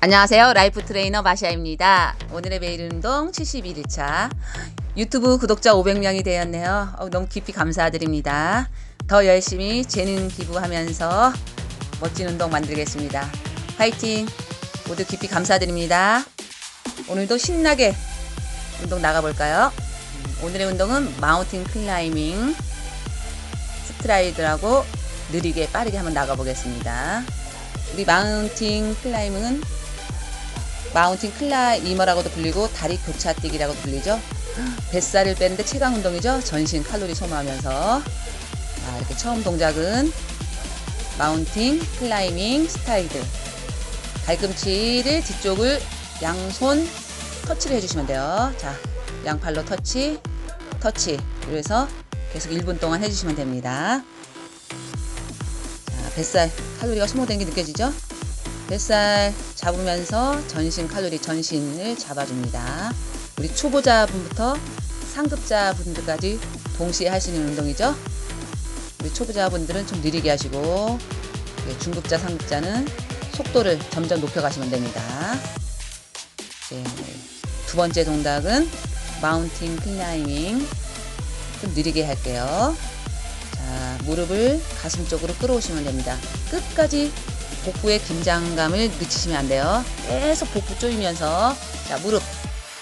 안녕하세요. 라이프 트레이너 마샤입니다. 오늘의 매일 운동 71일차. 유튜브 구독자 500명이 되었네요. 어, 너무 깊이 감사드립니다. 더 열심히 재능 기부하면서 멋진 운동 만들겠습니다. 화이팅! 모두 깊이 감사드립니다. 오늘도 신나게 운동 나가볼까요? 음, 오늘의 운동은 마운틴 클라이밍 스트라이드라고 느리게 빠르게 한번 나가보겠습니다. 우리 마운틴 클라이밍은 마운틴 클라이머라고도 불리고 다리 교차뛰기라고도 불리죠. 뱃살을 빼는데 체강 운동이죠. 전신 칼로리 소모하면서 자, 이렇게 처음 동작은 마운틴 클라이밍 스타이드 발꿈치를 뒤쪽을 양손 터치를 해주시면 돼요. 자, 양팔로 터치, 터치. 그래서 계속 1분 동안 해주시면 됩니다. 자, 뱃살 칼로리가 소모된 게 느껴지죠? 뱃살 잡으면서 전신 칼로리 전신을 잡아줍니다. 우리 초보자분부터 상급자분들까지 동시에 있는 운동이죠. 우리 초보자분들은 좀 느리게 하시고 예, 중급자, 상급자는 속도를 점점 높여가시면 됩니다. 예, 두 번째 동작은 마운틴 클라이밍 좀 느리게 할게요. 자, 무릎을 가슴 쪽으로 끌어오시면 됩니다. 끝까지 복부의 긴장감을 늦추시면 안 돼요. 계속 복부 조이면서 자 무릎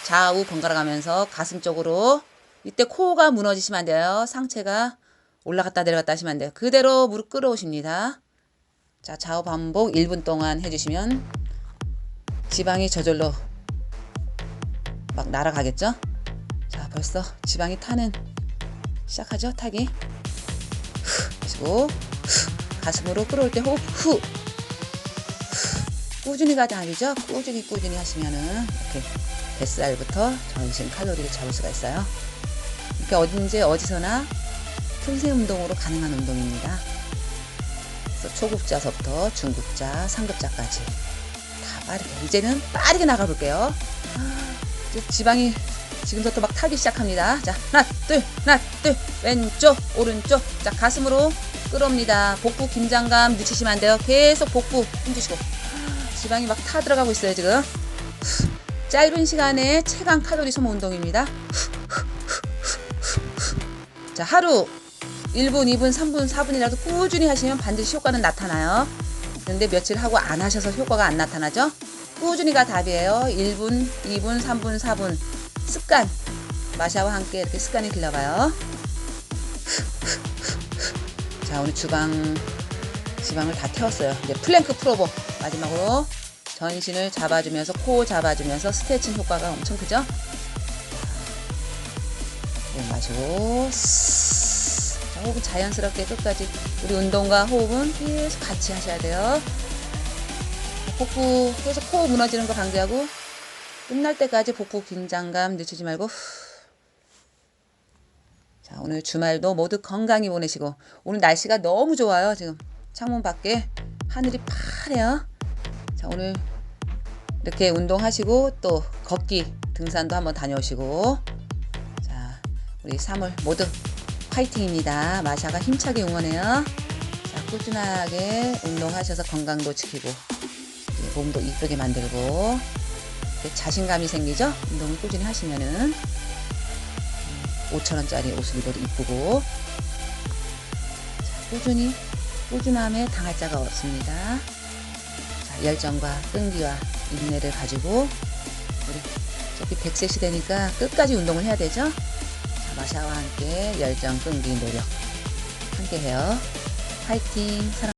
좌우 번갈아 가면서 가슴 쪽으로 이때 코가 무너지시면 안 돼요. 상체가 올라갔다 내려갔다 하시면 안 돼요. 그대로 무릎 끌어오십니다. 자 좌우 반복 1분 동안 해주시면 지방이 저절로 막 날아가겠죠? 자 벌써 지방이 타는 시작하죠 타기 후 하시고 후, 가슴으로 끌어올 때 호흡 후 꾸준히가 아니죠. 꾸준히 꾸준히 하시면은 이렇게 뱃살부터 전신 칼로리를 잡을 수가 있어요. 이렇게 어딘지 어디서나 틈새 운동으로 가능한 운동입니다. 그래서 초급자서부터 중급자, 상급자까지 다 빠르게 이제는 빠르게 나가 볼게요. 이제 지방이 지금부터 막 타기 시작합니다. 자, 하나, 둘, 하나, 둘, 왼쪽, 오른쪽. 자, 가슴으로 끌어옵니다. 복부 긴장감 늦추시면 안 돼요. 계속 복부 힘주시고. 지방이 막 타 들어가고 있어요, 지금. 짧은 시간에 체감 칼로리 소모 운동입니다. 자, 하루 1분, 2분, 3분, 4분이라도 꾸준히 하시면 반드시 효과는 나타나요. 근데 며칠 하고 안 하셔서 효과가 안 나타나죠? 꾸준히가 답이에요. 1분, 2분, 3분, 4분. 습관. 마샤와 함께 이렇게 습관이 길러가요. 자, 오늘 주방 지방을 다 태웠어요. 이제 플랭크 풀어보 마지막으로 전신을 잡아주면서 코 잡아주면서 스트레칭 효과가 엄청 크죠? 네, 마시고. 자, 호흡은 자연스럽게 끝까지 우리 운동과 호흡은 계속 같이 하셔야 돼요. 복부 계속 코 무너지는 거 방지하고 끝날 때까지 복부 긴장감 늦추지 말고 후. 자 오늘 주말도 모두 건강히 보내시고 오늘 날씨가 너무 좋아요 지금 창문 밖에 하늘이 파래요 자 오늘 이렇게 운동하시고 또 걷기 등산도 한번 다녀오시고. 자 우리 3월 모두 파이팅입니다. 마샤가 힘차게 응원해요. 자 꾸준하게 운동하셔서 건강도 지키고 몸도 이쁘게 만들고 자신감이 생기죠? 운동을 꾸준히 하시면은. 5천원짜리 옷을 입어도 이쁘고. 자, 꾸준히 꾸준함에 당할 자가 없습니다. 자, 열정과 끈기와 인내를 가지고 우리 어차피 100세 시대니까 끝까지 운동을 해야 되죠. 자, 마샤와 함께 열정, 끈기, 노력 함께 해요. 파이팅! 사랑